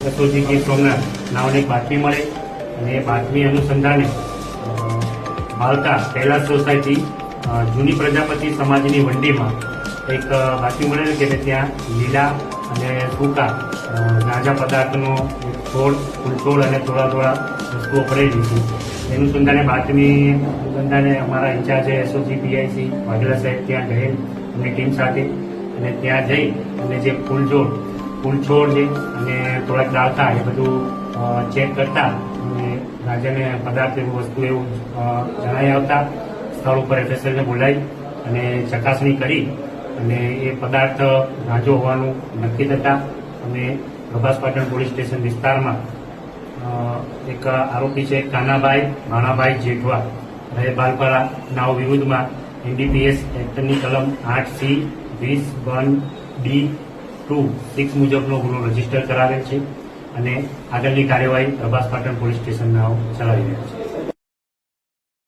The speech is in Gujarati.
એસઓજી ગીર સોમનાથ. નાવની એક બાતમી મળે અને એ બાતમી અનુસંધાને માલતા કૈલાસ સોસાયટી જૂની પ્રજાપતિ સમાજની વંડીમાં એક બાતમી મળેલી કે ત્યાં લીલા અને સૂકા ગાંજા પદાર્થનો છોડ, ફૂલછોડ અને થોડા થોડા વસ્તુઓ પડેલી છે. અનુસંધાને બાતમી અનુસંધાને અમારા ઇન્ચાર્જ એસઓજી પીઆઈસી વાઘેલા સાહેબ ત્યાં ગયેલ અને ટીમ સાથે અને ત્યાં જઈ અને જે ફૂલછોડ ફૂલ છોડ છે અને થોડાક ડાળખા એ બધું ચેક કરતા અને રાજાને પદાર્થ એવું વસ્તુ એવું જણાવી આવતા, સ્થળ ઉપર એફએસએલને બોલાવી અને ચકાસણી કરી અને એ પદાર્થ રાજો હોવાનું નક્કી થતા અમે પ્રભાસપાટણ પોલીસ સ્ટેશન વિસ્તારમાં એક આરોપી છે કાનાભાઈ ભાણાભાઈ જેઠવા. રહે બાલપરા નાવ વિરુદ્ધમાં એનડીપીએસ એક્ટની કલમ આઠ સી વીસ વન ડી ટુ સિક્સ મુજબનો ગુનો રજિસ્ટર કરાવેલ છે અને આગળની કાર્યવાહી પ્રભાસ પાટણ પોલીસ સ્ટેશનના ચલાવી રહ્યા છે.